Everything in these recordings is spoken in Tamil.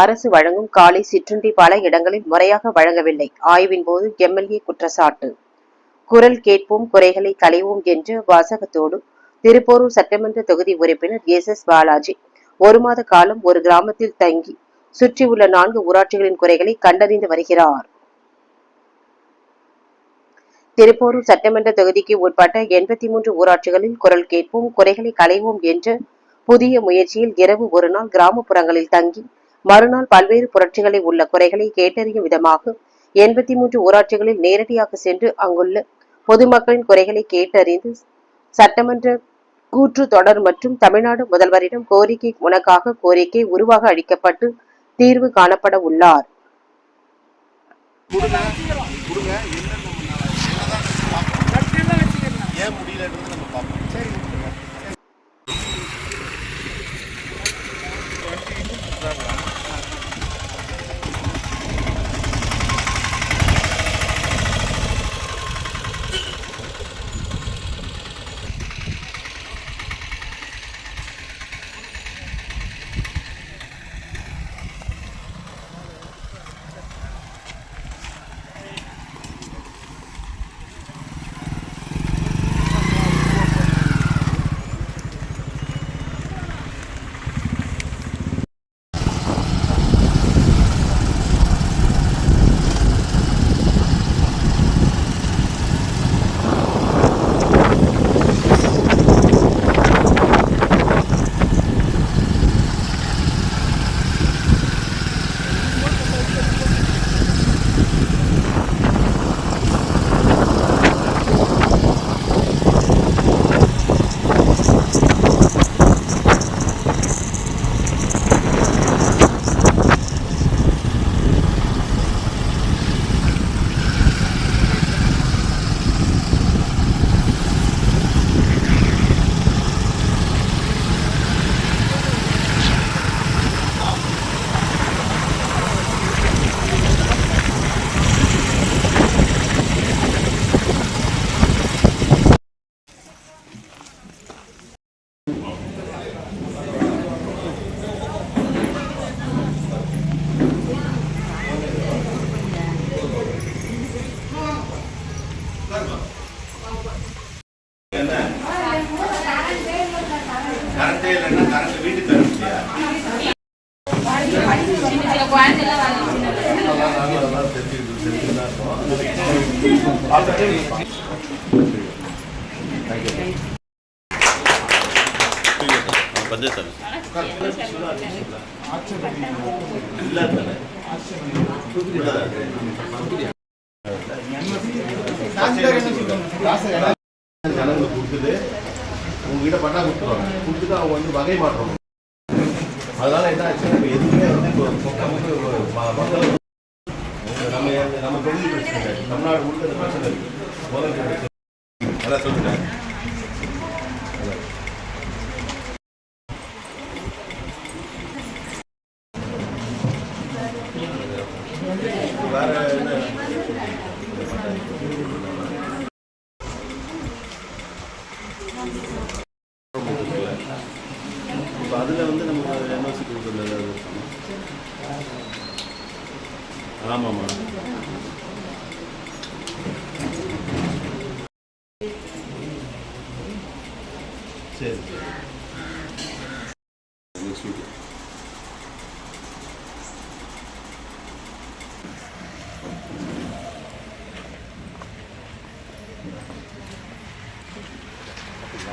அரசு வழங்கும் காலை சிற்றுண்டி பல இடங்களில் முறையாக வழங்கவில்லை. ஆய்வின் போது எம்எல்ஏ குற்றச்சாட்டு. குரல் கேட்போம் குறைகளை களைவோம் என்று வாசகத்தோடு திருப்போரூர் சட்டமன்ற தொகுதி உறுப்பினர் எஸ். எஸ். பாலாஜி ஒரு மாத காலம் ஒரு கிராமத்தில் தங்கி சுற்றியுள்ள நான்கு ஊராட்சிகளின் குறைகளை கண்டறிந்து வருகிறார். திருப்போரூர் சட்டமன்ற தொகுதிக்கு உட்பட்ட எண்பத்தி மூன்று ஊராட்சிகளில் குரல் கேட்போம் குறைகளை களைவோம் என்று புதிய முயற்சியில் இரவு ஒரு நாள் கிராமப்புறங்களில் தங்கி மறுநாள் பல்வேறு புரட்சிகளை உள்ள குறைகளை கேட்டறியும் விதமாக எண்பத்தி மூன்று ஊராட்சிகளில் நேரடியாக சென்று அங்குள்ள பொதுமக்களின் குறைகளை கேட்டறிந்து சட்டமன்ற கூற்று தொடர் மற்றும் தமிழ்நாடு முதல்வரிடம் கோரிக்கை உனக்காக கோரிக்கை உருவாக அளிக்கப்பட்டு தீர்வு காணப்பட உள்ளார். ஏன் முடியலன்றது நம்ம பார்ப்போம். கரண்டே இல்லைன்னா கரண்ட் வீட்டுக்கு தர முடியாது ஜனங்களுக்கு கொடுக்குது உங்ககிட்ட பட்டா கொடுத்துருவாங்க கொடுத்துட்டு அவங்க வந்து வகை மாற்றம். அதனால என்ன ஆச்சு இப்போ எதுவுமே வந்து இப்போ நமக்கு மக்கள் நம்ம நம்ம தொழில் பிரச்சனை தமிழ்நாடு முழுக்க இந்த பிரச்சனை இருக்கு. முதல் பிரச்சனை. அதான் சொல்லிட்டேன்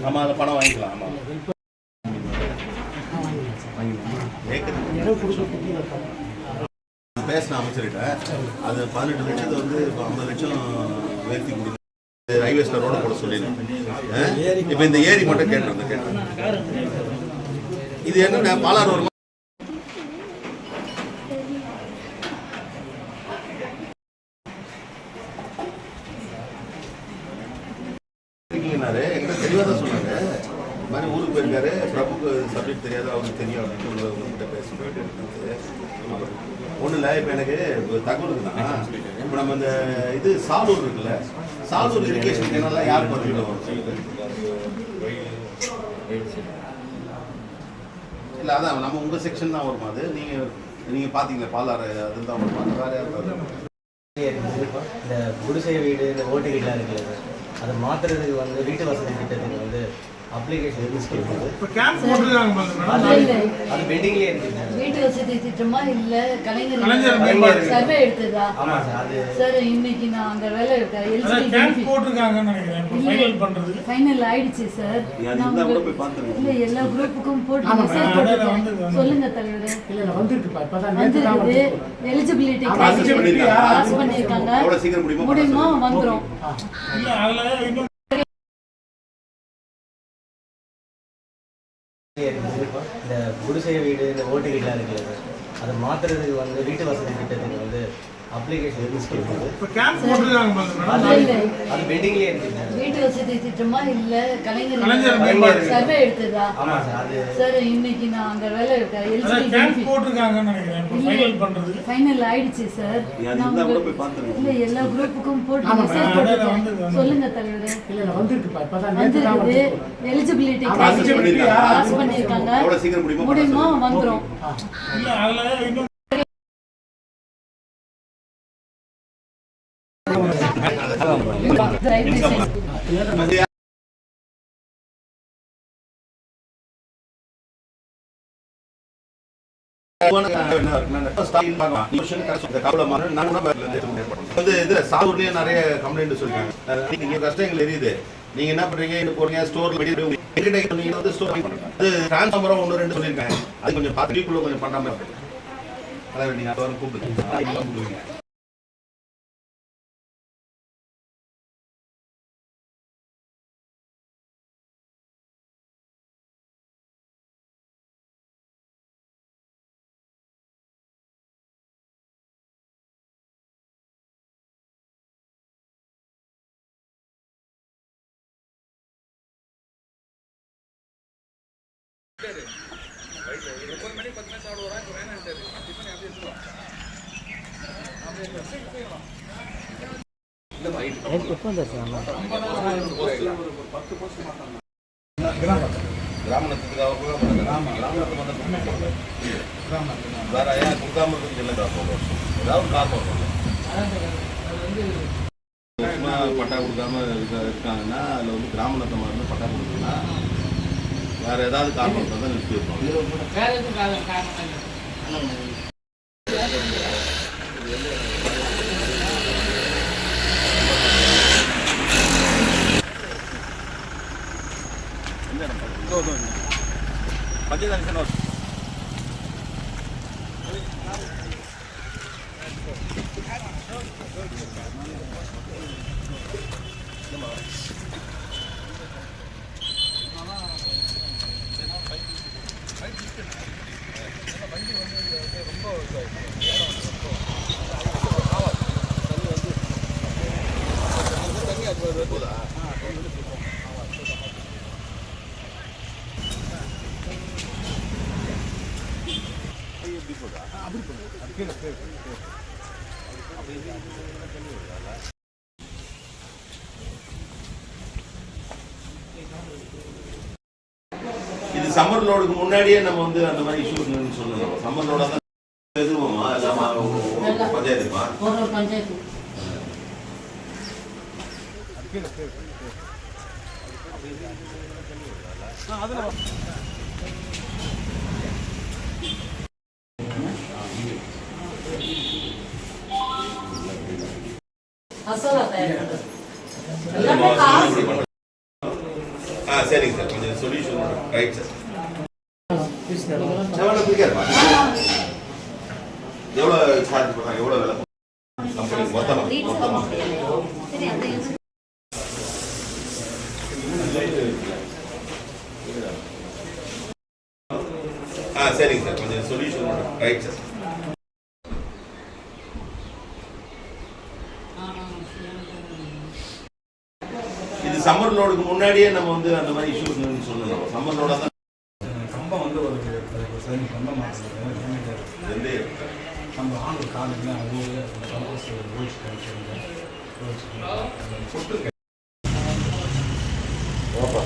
ஆமா அதில் பணம் வாங்கிக்கலாம் ஆமா பேசின அமைச்சர்கிட்ட அது பதினெட்டு லட்சத்தை வந்து இப்போ ஐம்பது லட்சம் உயர்த்தி கொடுத்து ஹைவேஸ்ல ரோட போட சொல்லிடுறேன் இப்போ இந்த ஏரி மட்டும் கேட்டிருந்தேன் கேட்டேன். இது என்ன பாலாறு ஒரு இருக்கீங்கன்னாரு. சொன்னாங்க இந்த மாதிரி ஊருக்கு போயிருக்காரு. பிரபுக்கு சப்ஜெக்ட் தெரியாது அவருக்கு தெரியும் அப்படின்னு உங்களை உங்ககிட்ட பேச ஒன்றும் இல்லை இப்போ எனக்கு தகவல் இருக்குன்னா இப்போ நம்ம இந்த இது சாலூர் இருக்குல்ல சாலூர் இரிகேஷன் கேனல்லாம் யார் பண்ணிட்டு வரும்? இல்லை அதான் நம்ம உங்கள் செக்ஷன் தான் வருமா அது? நீங்கள் நீங்கள் பார்த்தீங்களா பாலாறு அதுதான் தான் வருமா? வேறு யாரும் இந்த குடிசை வீடு இந்த ஓட்டு வீடுலாம் இருக்குல்ல அதை மாத்துறதுக்கு வந்து வீட்டு வசதி திட்டத்துக்கு வந்து அப்ளிகேஷன் இப்போ கேம்ப் போட்டுருக்காங்க இல்ல, இல்ல. அது பெண்டிங்லேயே இருக்கு சார் வீட்டு வசதி திட்டமா இல்ல கலைஞர் சர்வே எடுத்ததா? சார் அது சார் இன்னைக்கு நான் அங்க வேலை இருக்கேன் அதான் கேம்ப் எல்சிடி போட்டிருக்காங்கன்னு நினைக்கிறேன். இப்போ ஃபைனல் ஆயிடுச்சு சார் நான் கூட போய். இல்ல எல்லா குரூப்புக்கும் போட்டு மெசேஜ் போட்டுருக்கேன் சொல்லுங்க தலைவரே. இல்ல இல்ல வந்திருக்குப்பா. இப்பதான் நேத்து தான் வந்திருக்குது. வந்திருக்கு. எலிஜிபிலிட்டி eligibility பாஸ் பண்ணிருக்காங்க சீக்கிரம் முடியுமோ? முடியுமா. வந்துரும். இல்லை அதில் இன்னும் இந்த குடிசை வீடு இந்த ஓட்டு வீடுலாம் இருக்குல்ல சார். அதை மாத்துறதுக்கு வந்து வீட்டு வசதி திட்டத்துக்கு வந்து அப்ளிகேஷன் பண்ணுது இப்போ கேம்ப் போட்டிருக்காங்க. அது வீட்டு வசதி திட்டமா இல்ல கலைஞர். சர்வே எடுத்ததா? சார் அது சார் இன்னைக்கு நான் அங்க வேலை இருக்கேன். கேம்ப் போட்டிருக்காங்கன்னு நினைக்கிறேன். ஃபைனல் ஆயிடுச்சு சார். இருந்தா கூட போய். இல்ல எல்லா குரூப்புக்கும் போட்டு மெசேஜ் போட்டுருக்கேன். சொல்லுங்க தலைவரே. இல்ல இல்ல இப்பதான் வந்திருக்குது. எலிஜிபிலிட்டி பாஸ் பண்ணிருக்காங்க சீக்கிரம் முடியுமோ? பண்ண முடியுமா. வந்துரும். இல்லை அதில் இன்னும் ரயில்வே ஸ்டேஷன் வந்து இது சாலூர்லயே நிறைய கம்ப்ளைண்ட் சொல்லிருக்காங்க நீங்க கஷ்டம் எங்களுக்கு தெரியுது நீங்க என்ன பண்றீங்க இங்க போறீங்க ஸ்டோர்ல எங்கிட்ட நீங்க வந்து ஸ்டோர் அது டிரான்ஸ்ஃபார்மரும் ஒன்று ரெண்டு சொல்லியிருக்காங்க அது கொஞ்சம் பார்த்து கொஞ்சம் பண்ணாம இருக்கு அதாவது நீங்க அது கூப்பிடுங்க கூப்பிடுவீங்க கிராமத்துக்கு கிராமத்துக்கு வந்து வேற ஏன் கொடுக்காம இருக்கிறது இல்லை காரணம் ஏதாவது காரணம் சும்மா பட்டா கொடுக்காம இருக்க இருக்காங்கன்னா அதில் வந்து கிராம நத்தமாக பட்டா கொடுக்குன்னா வேற ஏதாவது காரணம் தான் நிறுத்தி どうぞ。竹谷さんので சம்மர் லோடுக்கு முன்னாடியே நம்ம வந்து அந்த மாதிரி இஷ்யூ சொல்லணும். சம்மர் லோட தான் எதுவுமா பஞ்சாயத்துமா. எல்லாமே காசு ஆ சரிங்க சார். கொஞ்சம் சொல்யூஷன். ரைட் சார் எவ்வளோ பிடிக்காதுமா எவ்வளோ சார்ஜ் பண்ணுறாங்க எவ்வளோ விலை கம்பெனி மொத்தமாக மொத்தமாக ஆ சரிங்க சார். கொஞ்சம் சொல்யூஷன் ரைட் சார் இது சம்மர் லோடுக்கு முன்னாடியே நம்ம வந்து அந்த மாதிரி இஷ்யூஸ் சொல்லணும். சம்மர் லோட தான் சரி மாற்றுறது வந்து நம்ம ஆண் காலையில் ஊழிச்சு ஓப்பா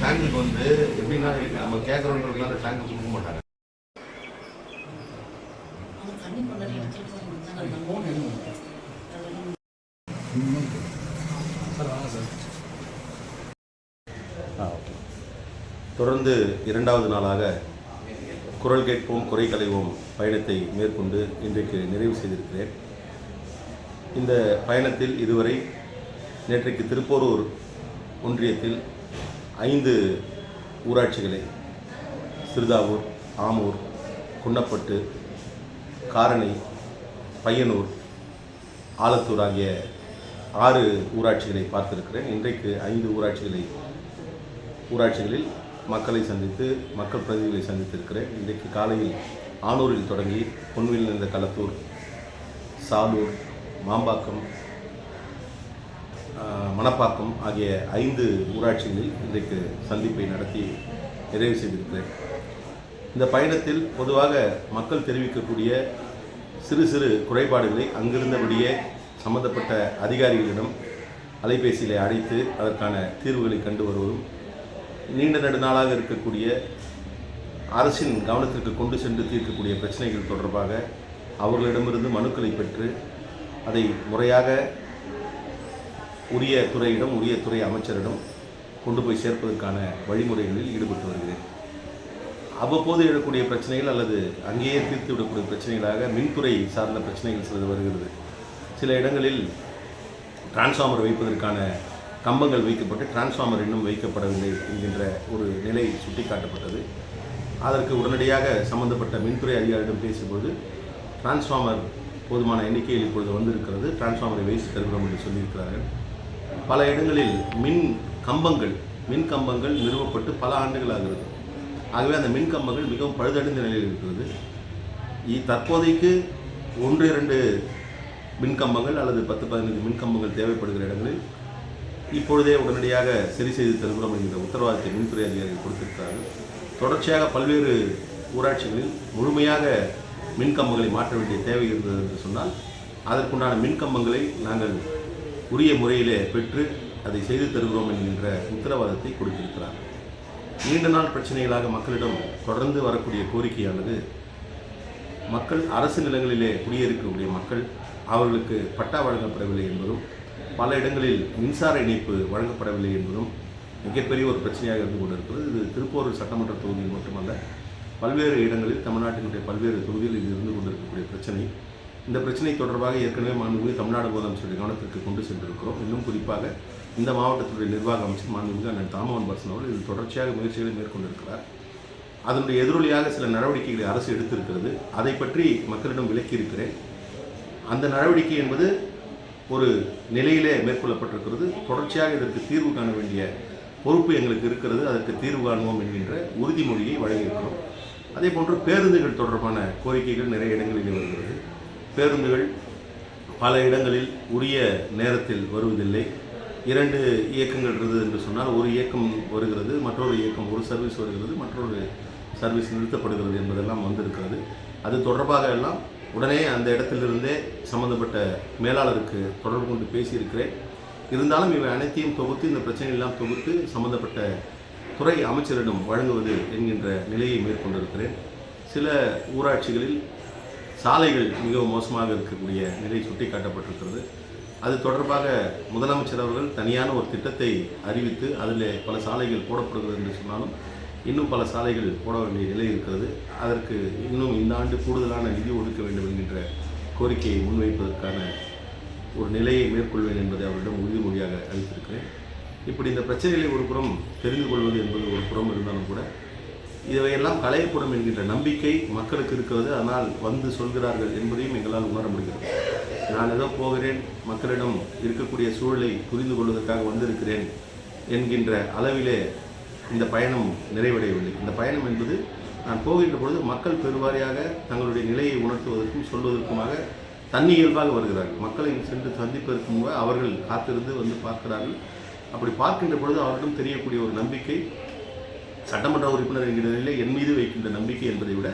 டேங்குக்கு வந்து எப்படின்னா நம்ம கேட்குறோன்றதுனால டேங்க் கொடுக்க மாட்டாங்க. தொடர்ந்து இரண்டாவது நாளாக குரல் கேட்போம் குறை களைவோம் பயணத்தை மேற்கொண்டு இன்றைக்கு நிறைவு செய்திருக்கிறேன். இந்த பயணத்தில் இதுவரை நேற்றைக்கு திருப்போரூர் ஒன்றியத்தில் ஐந்து ஊராட்சிகளை சிறுதாவூர் ஆமூர் குன்னப்பட்டு காரணி பையனூர் ஆலத்தூர் ஆகிய ஆறு ஊராட்சிகளை பார்த்திருக்கிறேன். இன்றைக்கு ஐந்து ஊராட்சிகளை ஊராட்சிகளில் மக்களை சந்தித்து மக்கள் பிரதிநிதிகளை சந்தித்திருக்கிறேன். இன்றைக்கு காலையில் ஆனூரில் தொடங்கி பொன்வில் இருந்த களத்தூர் சாலூர் மாம்பாக்கம் மணப்பாக்கம் ஆகிய ஐந்து ஊராட்சிகளில் இன்றைக்கு சந்திப்பை நடத்தி நிறைவு செய்திருக்கிறேன். இந்த பயணத்தில் பொதுவாக மக்கள் தெரிவிக்கக்கூடிய சிறு சிறு குறைபாடுகளை அங்கிருந்தபடியே சம்பந்தப்பட்ட அதிகாரிகளிடம் அலைபேசியில் அழைத்து அதற்கான தீர்வுகளை கண்டு வருவதும் நீண்ட நெடுநாளாக இருக்கக்கூடிய அரசின் கவனத்திற்கு கொண்டு சென்று தீர்க்கக்கூடிய பிரச்சனைகள் தொடர்பாக அவர்களிடமிருந்து மனுக்களை பெற்று அதை முறையாக உரிய துறையிடம் உரிய துறை அமைச்சரிடம் கொண்டு போய் சேர்ப்பதற்கான வழிமுறைகளில் ஈடுபட்டு வருகிறேன். அவ்வப்போது எழக்கூடிய பிரச்சனைகள் அல்லது அங்கேயே தீர்த்து விடக்கூடிய பிரச்சனைகளாக மின்துறை சார்ந்த பிரச்சனைகள் சிலது வருகிறது. சில இடங்களில் டிரான்ஸ்ஃபார்மர் வைப்பதற்கான கம்பங்கள் வைக்கப்பட்டு டிரான்ஸ்ஃபார்மர் இன்னும் வைக்கப்படவில்லை என்கின்ற ஒரு நிலை சுட்டிக்காட்டப்பட்டது. அதற்கு உடனடியாக சம்பந்தப்பட்ட மின்துறை அதிகாரியிடம் பேசும்போது டிரான்ஸ்ஃபார்மர் போதுமான எண்ணிக்கையில் இப்பொழுது வந்திருக்கிறது. டிரான்ஸ்ஃபார்மரை வைத்து தருகிறோம் என்று சொல்லியிருக்கிறார்கள். பல இடங்களில் மின் கம்பங்கள் மின் கம்பங்கள் நிறுவப்பட்டு பல ஆண்டுகள் ஆகிறது. ஆகவே அந்த மின் கம்பங்கள் மிகவும் பழுதடைந்த நிலையில் இருக்கிறது. இ- தற்போதைக்கு ஒன்று இரண்டு மின் கம்பங்கள் அல்லது பத்து பதினைந்து மின் கம்பங்கள் தேவைப்படுகிற இடங்களில் இப்பொழுதே உடனடியாக சரி செய்து தருகிறோம் என்கிற உத்தரவாதத்தை மின்துறை அதிகாரிகள் கொடுத்திருக்கிறார்கள். தொடர்ச்சியாக பல்வேறு ஊராட்சிகளில் முழுமையாக மின்கம்பங்களை மாற்ற வேண்டிய தேவை இருந்தது என்று சொன்னால் அதற்குண்டான மின்கம்பங்களை நாங்கள் உரிய முறையிலே பெற்று அதை செய்து தருகிறோம் என்கின்ற உத்தரவாதத்தை கொடுத்திருக்கிறார் நீண்ட நாள் பிரச்சனைகளாக மக்களிடம் தொடர்ந்து வரக்கூடிய கோரிக்கையானது மக்கள் அரசு நிலங்களிலே குடியிருக்கக்கூடிய மக்கள் அவர்களுக்கு பட்டா வழங்கப்படவில்லை என்பதும் பல இடங்களில் மின்சார இணைப்பு வழங்கப்படவில்லை என்பதும் மிகப்பெரிய ஒரு பிரச்சனையாக இருந்து கொண்டிருக்கிறது. இது திருப்பூர் சட்டமன்ற தொகுதியில் மட்டுமல்ல பல்வேறு இடங்களில் தமிழ்நாட்டினுடைய பல்வேறு தொகுதியில் இது இருந்து கொண்டிருக்கக்கூடிய பிரச்சனை. இந்த பிரச்சனை தொடர்பாக ஏற்கனவே மாண்புமிகு தமிழ்நாடு முதலமைச்சருடைய கவனத்திற்கு கொண்டு சென்றிருக்கிறோம். இன்னும் குறிப்பாக இந்த மாவட்டத்துடைய நிர்வாக அமைச்சர் மாண்புமிகு அண்ணன் தாமோகன் பர்சன் அவர்கள் இது தொடர்ச்சியாக முயற்சிகளை மேற்கொண்டிருக்கிறார். அதனுடைய எதிரொலியாக சில நடவடிக்கைகளை அரசு எடுத்திருக்கிறது. அதை பற்றி மக்களிடம் விளக்கியிருக்கிறேன். அந்த நடவடிக்கை என்பது ஒரு நிலையிலே மேற்கொள்ளப்பட்டிருக்கிறது. தொடர்ச்சியாக இதற்கு தீர்வு காண வேண்டிய பொறுப்பு எங்களுக்கு இருக்கிறது. அதற்கு தீர்வு காணுவோம் என்கின்ற உறுதிமொழியை வழங்கியிருக்கிறோம். அதே போன்று பேருந்துகள் தொடர்பான கோரிக்கைகள் நிறைய இடங்களில் வருகிறது. பேருந்துகள் பல இடங்களில் உரிய நேரத்தில் வருவதில்லை. இரண்டு இயக்கங்கள் இருந்தது என்று சொன்னால் ஒரு இயக்கம் வருகிறது மற்றொரு இயக்கம் ஒரு சர்வீஸ் வருகிறது மற்றொரு சர்வீஸ் நிறுத்தப்படுகிறது என்பதெல்லாம் வந்திருக்கிறது. அது தொடர்பாக எல்லாம் உடனே அந்த இடத்திலிருந்தே சம்மந்தப்பட்ட மேலாளருக்கு தொடர்பு கொண்டு பேசியிருக்கிறேன். இருந்தாலும் இவை அனைத்தையும் தொகுத்து இந்த பிரச்சனையெல்லாம் தொகுத்து சம்பந்தப்பட்ட துறை அமைச்சரிடம் வழங்குவது என்கின்ற நிலையை மேற்கொண்டிருக்கிறேன். சில ஊராட்சிகளில் சாலைகள் மிகவும் மோசமாக இருக்கக்கூடிய நிலை சுட்டி காட்டப்பட்டிருக்கிறது அது தொடர்பாக முதலமைச்சர் அவர்கள் தனியான ஒரு திட்டத்தை அறிவித்து அதில் பல சாலைகள் போடப்படுகிறது என்று சொன்னாலும் இன்னும் பல சாலைகள் போட வேண்டிய நிலை இருக்கிறது. அதற்கு இன்னும் இந்த ஆண்டு கூடுதலான நிதி ஒதுக்க வேண்டும் என்கின்ற கோரிக்கையை முன்வைப்பதற்கான ஒரு நிலையை மேற்கொள்வேன் என்பதை அவரிடம் உறுதிமொழியாக அளித்திருக்கிறேன். இப்படி இந்த பிரச்சனைகளை ஒரு புறம் தெரிந்து கொள்வது என்பது ஒரு புறம் இருந்தாலும் கூட இவையெல்லாம் களையப்படும் என்கின்ற நம்பிக்கை மக்களுக்கு இருக்கிறது. ஆனால் வந்து சொல்கிறார்கள் என்பதையும் எங்களால் உணர முடிகிறது. நான் ஏதோ போகிறேன் மக்களிடம் இருக்கக்கூடிய சூழலை புரிந்து கொள்வதற்காக வந்திருக்கிறேன் என்கின்ற அளவிலே இந்த பயணம் நிறைவடையவில்லை. இந்த பயணம் என்பது நான் போகின்ற பொழுது மக்கள் பெருவாரியாக தங்களுடைய நிலையை உணர்த்துவதற்கும் சொல்வதற்குமாக தன்னியல்பாக வருகிறார்கள். மக்களை சென்று சந்திப்பதற்கு முன்பு அவர்கள் காத்திருந்து வந்து பார்க்கிறார்கள். அப்படி பார்க்கின்ற பொழுது அவர்களிடம் தெரியக்கூடிய ஒரு நம்பிக்கை சட்டமன்ற உறுப்பினர் என்கிற நிலையில் என் மீது வைக்கின்ற நம்பிக்கை என்பதை விட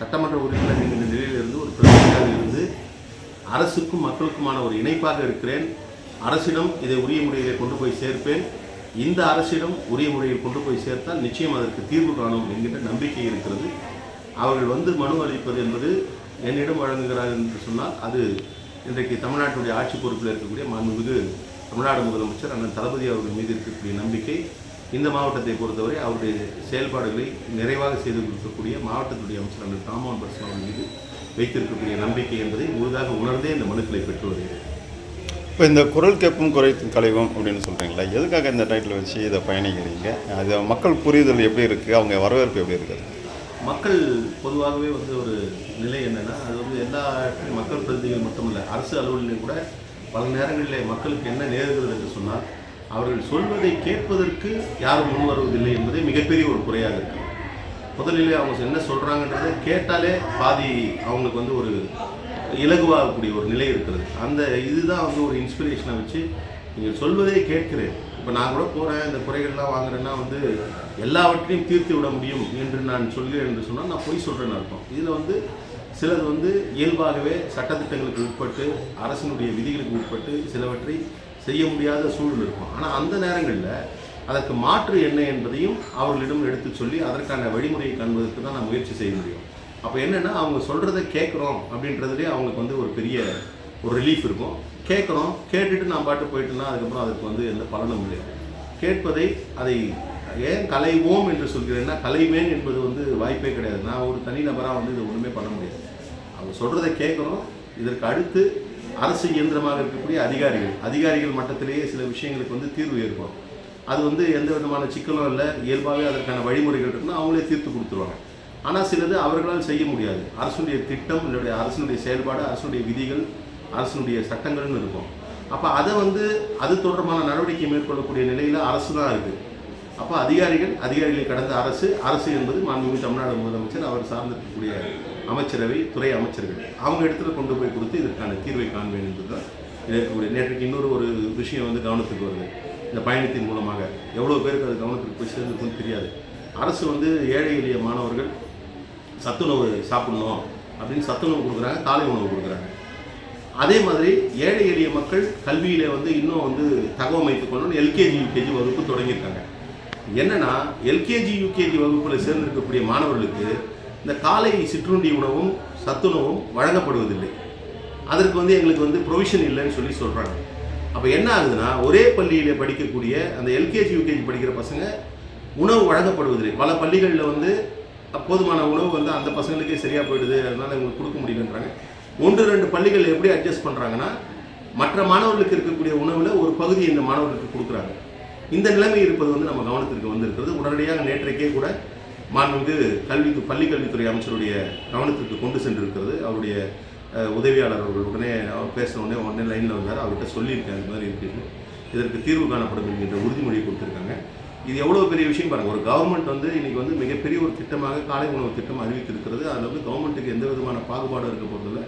சட்டமன்ற உறுப்பினர் என்கிற நிலையிலிருந்து ஒரு பிரதிநிதியாக இருந்து அரசுக்கும் மக்களுக்குமான ஒரு இணைப்பாக இருக்கிறேன். அரசிடம் இதை உரிய முறையிலே கொண்டு போய் சேர்ப்பேன். இந்த அரசிடம் உரிய முறையில் கொண்டு போய் சேர்த்தால் நிச்சயம் அதற்கு தீர்வு காணும் என்கின்ற நம்பிக்கை இருக்கிறது. அவர்கள் வந்து மனு அளிப்பது என்பது என்னிடம் வழங்குகிறார் என்று சொன்னால் அது இன்றைக்கு தமிழ்நாட்டுடைய ஆட்சி பொறுப்பில் இருக்கக்கூடிய மாண்புமிகு தமிழ்நாடு முதலமைச்சர் அண்ணன் தளபதி அவர்கள் மீது இருக்கக்கூடிய நம்பிக்கை இந்த மாவட்டத்தை பொறுத்தவரை அவருடைய செயல்பாடுகளை நிறைவாக செய்து கொடுக்கக்கூடிய மாவட்டத்துடைய அமைச்சர் அண்ணன் ராமோகன் பர்சன் அவர்கள் மீது வைத்திருக்கக்கூடிய நம்பிக்கை என்பதை முழுதாக உணர்ந்தே இந்த மனுக்களை பெற்று வருகிறது இப்போ இந்த குரல் கேட்பும் குறைத்தும் கலைவும் அப்படின்னு சொல்கிறீங்களா எதுக்காக இந்த டைட்டில் வச்சு இதை பயணிக்கிறீங்க? அது மக்கள் புரிதல் எப்படி இருக்குது அவங்க வரவேற்பு எப்படி இருக்குது மக்கள் பொதுவாகவே வந்து ஒரு நிலை என்னென்னா அது வந்து எல்லா இடத்துலையும் மக்கள் பிரதிநிதிகள் மட்டுமில்லை அரசு அலுவலர்களையும் கூட பல நேரங்களில் மக்களுக்கு என்ன நேருகிறது என்று சொன்னால் அவர்கள் சொல்வதை கேட்பதற்கு யாரும் முன் வருவதில்லை என்பதே மிகப்பெரிய ஒரு குறையாக இருக்கு. முதலிலே அவங்க என்ன சொல்கிறாங்கன்றதை கேட்டாலே பாதி அவங்களுக்கு வந்து ஒரு இலகுவாகக்கூடிய ஒரு நிலை இருக்கிறது. அந்த இதுதான் வந்து ஒரு இன்ஸ்பிரேஷனை வச்சு நீங்கள் சொல்வதே கேட்கிறேன். இப்போ நான் கூட போகிறேன் இந்த குறைகள்லாம் வாங்குறேன்னா வந்து எல்லாவற்றையும் தீர்த்து விட முடியும் என்று நான் சொல்கிறேன் என்று சொன்னால் நான் பொய் சொல்கிறேன்னு அர்த்தம். இதில் வந்து சிலது வந்து இயல்பாகவே சட்டத்திட்டங்களுக்கு உட்பட்டு அரசினுடைய விதிகளுக்கு உட்பட்டு சிலவற்றை செய்ய முடியாத சூழல் இருக்கும். ஆனால் அந்த நேரங்களில் அதற்கு மாற்று என்ன என்பதையும் அவர்களிடம் எடுத்து சொல்லி அதற்கான வழிமுறையை காண்பதற்கு தான் நான் முயற்சி செய்ய முடியும். அப்போ என்னென்னா அவங்க சொல்கிறத கேட்குறோம் அப்படின்றதுலேயே அவங்களுக்கு வந்து ஒரு பெரிய ஒரு ரிலீஃப் இருக்கும். கேட்குறோம் கேட்டுட்டு நான் பாட்டு போயிட்டேன்னா அதுக்கப்புறம் அதுக்கு வந்து எந்த பலனும் இல்லை. கேட்பதை அதை ஏன் கலைவோம் என்று சொல்கிறேன்னா கலைவேன் என்பது வந்து வாய்ப்பே கிடையாது. நான் ஒரு தனிநபராக வந்து இது ஒன்றுமே பண்ண முடியாது. அவங்க சொல்கிறத கேட்குறோம் இதற்கு அடுத்து அரசு இயந்திரமாக இருக்கக்கூடிய அதிகாரிகள் அதிகாரிகள் மட்டத்திலேயே சில விஷயங்களுக்கு வந்து தீர்வு ஏற்படும். அது வந்து எந்த விதமான சிக்கலும் இல்லை. இயல்பாகவே அதற்கான வழிமுறைகள் இருக்குன்னா அவங்களே தீர்த்து கொடுத்துருவாங்க. ஆனால் சிலது அவர்களால் செய்ய முடியாது. அரசுடைய திட்டம் என்னுடைய அரசினுடைய செயல்பாடு அரசுடைய விதிகள் அரசினுடைய சட்டங்கள்னு இருக்கும். அப்போ அதை வந்து அது தொடர்பான நடவடிக்கை மேற்கொள்ளக்கூடிய நிலையில் அரசு தான் இருக்குது அப்போ அதிகாரிகள் அதிகாரிகளை கடந்த அரசு அரசு என்பது மாண்புமிகு தமிழ்நாடு முதலமைச்சர் அவர் சார்ந்திருக்கக்கூடிய அமைச்சரவை துறை அமைச்சர்கள். அவங்க இடத்துல கொண்டு போய் கொடுத்து இதற்கான தீர்வை காண்பேன் என்பது தான் இருக்கக்கூடிய நேற்றுக்கு இன்னொரு ஒரு விஷயம் வந்து கவனத்துக்கு வருது. இந்த பயணத்தின் மூலமாக. எவ்வளோ பேருக்கு அது கவனத்துக்கு போய் சேர்ந்துருக்குன்னு தெரியாது. அரசு வந்து ஏழை எளிய மாணவர்கள் சத்துணவு சாப்பிடணும் அப்படின்னு சத்துணவு கொடுக்குறாங்க காலை உணவு கொடுக்குறாங்க. அதே மாதிரி ஏழை எளிய மக்கள் கல்வியில் வந்து இன்னும் வந்து தகவமைத்து கொள்ளணும் எல்கேஜி யூகேஜி வகுப்பு தொடங்கியிருக்காங்க. என்னென்னா எல்கேஜி யூகேஜி வகுப்பில் சேர்ந்திருக்கக்கூடிய மாணவர்களுக்கு இந்த காலை சிற்றுண்டி உணவும் சத்துணவும் வழங்கப்படுவதில்லை. அதற்கு வந்து எங்களுக்கு வந்து ப்ரொவிஷன் இல்லைன்னு சொல்லி சொல்கிறாங்க அப்போ என்ன ஆகுதுன்னா ஒரே பள்ளியில் படிக்கக்கூடிய அந்த எல்கேஜி யூகேஜி படிக்கிற பசங்க உணவு வழங்கப்படுவதில்லை. பல பள்ளிகளில் வந்து போதுமான உணவு வந்து அந்த பசங்களுக்கே சரியாக போயிடுது அதனால இவங்களுக்கு கொடுக்க முடியலன்றாங்க. ஒன்று ரெண்டு பள்ளிகள் எப்படி அட்ஜஸ்ட் பண்ணுறாங்கன்னா மற்ற மாணவர்களுக்கு இருக்கக்கூடிய உணவில் ஒரு பகுதி இந்த மாணவர்களுக்கு கொடுக்குறாங்க. இந்த நிலைமை இருப்பது வந்து நம்ம கவனத்திற்கு வந்திருக்கிறது. உடனடியாக நேற்றைக்கே கூட மாண்புமிகு கல்வி பள்ளி கல்வித்துறை அமைச்சருடைய கவனத்திற்கு கொண்டு சென்றிருக்கிறது. அவருடைய உதவியாளர் அவர்கள் உடனே அவர் பேசின உடனே உடனே லைனில் வந்தார். அவர்கிட்ட சொல்லியிருக்காங்க அது மாதிரி இருக்குது இதற்கு தீர்வு காணப்படும் என்கின்ற உறுதிமொழி கொடுத்துருக்காங்க. இது எவ்வளோ பெரிய விஷயம் பாருங்கள் ஒரு கவர்மெண்ட் வந்து இன்னைக்கு வந்து மிகப்பெரிய ஒரு திட்டமாக காலை உணவு திட்டம் அறிவித்திருக்கிறது. அதில் வந்து கவர்மெண்ட்டுக்கு எந்த விதமான பாகுபாடும் இருக்க போகிறதில்ல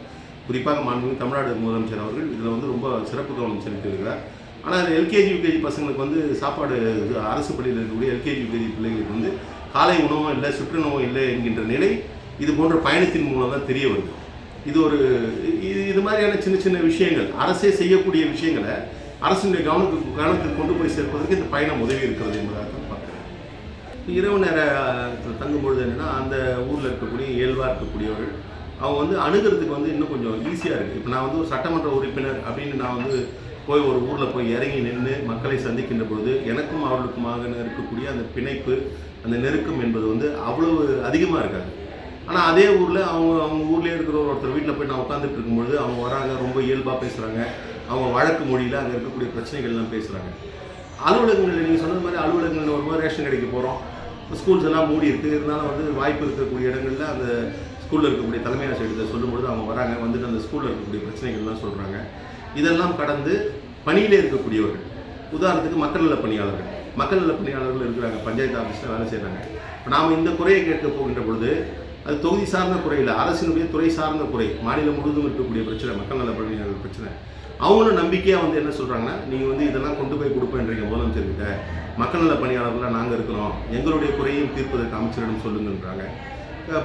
குறிப்பாக மாண்புமிகு தமிழ்நாடு முதலமைச்சர் அவர்கள் இதில் வந்து ரொம்ப சிறப்பு கவனம் செலுத்தியிருக்கிறார். ஆனால் எல்கேஜி யூகேஜி பசங்களுக்கு வந்து சாப்பாடு இது அரசு பள்ளியில் இருக்கக்கூடிய எல்கேஜி யூகேஜி பிள்ளைகளுக்கு வந்து காலை உணவும் இல்லை சுற்றுணவும் இல்லை என்கின்ற நிலை இது போன்ற பயணத்தின் மூலம் தான் தெரிய வருது. இது ஒரு இது இது மாதிரியான சின்ன சின்ன விஷயங்கள் அரசே செய்யக்கூடிய விஷயங்களை அரசினுடைய கவனத்துக்கு கவனத்துக்கு கொண்டு போய் சேர்ப்பதற்கு இந்த பயணம் உதவி இருக்கிறது என்பதாக பார்க்குறேன். இரவு நேர தங்கும்பொழுது என்னென்னா என்னன்னா அந்த ஊரில் இருக்கக்கூடிய இயல்பாக இருக்கக்கூடியவர்கள் அவங்க வந்து அணுகிறதுக்கு வந்து இன்னும் கொஞ்சம் ஈஸியாக இருக்குது இப்போ நான் வந்து ஒரு சட்டமன்ற உறுப்பினர் அப்படின்னு நான் வந்து போய் ஒரு ஊரில் போய் இறங்கி நின்று மக்களை சந்திக்கின்ற பொழுது எனக்கும் அவர்களுக்குமாக இருக்கக்கூடிய அந்த பிணைப்பு அந்த நெருக்கம் என்பது வந்து அவ்வளவு அதிகமாக இருக்காது. ஆனால் அதே ஊரில் அவங்க அவங்க ஊர்லேயே இருக்கிற ஒருத்தர் வீட்டில் போய் நான் உட்காந்துட்டு இருக்கும்பொழுது அவங்க வராங்க ரொம்ப இயல்பாக பேசுகிறாங்க அவங்க வழக்கு மொழியில் அங்கே இருக்கக்கூடிய பிரச்சனைகள்லாம் பேசுகிறாங்க அலுவலகங்களில் நீங்கள் சொன்னது மாதிரி அலுவலகங்களில் மாதிரி ரேஷன் கடைக்கு போகிறோம் ஸ்கூல்ஸ் எல்லாம் மூடி இருக்குது இருந்தாலும் வந்து வாய்ப்பு இருக்கக்கூடிய இடங்களில் அந்த ஸ்கூலில் இருக்கக்கூடிய தலைமை ஆசிரியர்கிட்ட சொல்லும்பொழுது அவங்க வராங்க. வந்துட்டு அந்த ஸ்கூலில் இருக்கக்கூடிய பிரச்சனைகள்லாம் சொல்கிறாங்க இதெல்லாம் கடந்து பணியிலே இருக்கக்கூடியவர்கள். உதாரணத்துக்கு மக்கள் நல பணியாளர்கள். மக்கள் நல பணியாளர்கள் இருக்கிறாங்க. பஞ்சாயத்து ஆஃபீஸில் வேலை செய்கிறாங்க இப்போ நாம் இந்த குறையை கேட்க போகின்ற பொழுது அது தொகுதி சார்ந்த குறை இல்லை. அரசினுடைய துறை சார்ந்த குறை. மாநிலம் முழுவதும் இருக்கக்கூடிய பிரச்சனை. மக்கள் நல பணியாளர்கள் பிரச்சனை. அவங்களும் நம்பிக்கையாக வந்து என்ன சொல்கிறாங்கன்னா நீங்கள் வந்து இதெல்லாம் கொண்டு போய் கொடுப்பேன்றீங்க முதலமைச்சர்கிட்ட மக்கள் நல பணியாளர்களாக நாங்கள் இருக்கிறோம். எங்களுடைய குறையும் தீர்ப்பதற்கு அமைச்சரிடம் சொல்லுங்கன்றாங்க.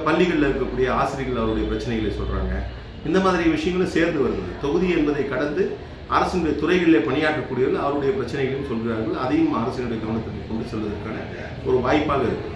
பள்ளிகளில் இருக்கக்கூடிய ஆசிரியர்கள் அவருடைய பிரச்சனைகளை சொல்கிறாங்க இந்த மாதிரி விஷயங்களும் சேர்ந்து வருது. தொகுதி என்பதை கடந்து அரசினுடைய துறைகளில் பணியாற்றக்கூடியவர்கள் அவருடைய பிரச்சனைகளையும் சொல்கிறார்கள். அதையும் அரசினுடைய கவனத்திற்கு கொண்டு செல்வதற்கான ஒரு வாய்ப்பாக இருக்குது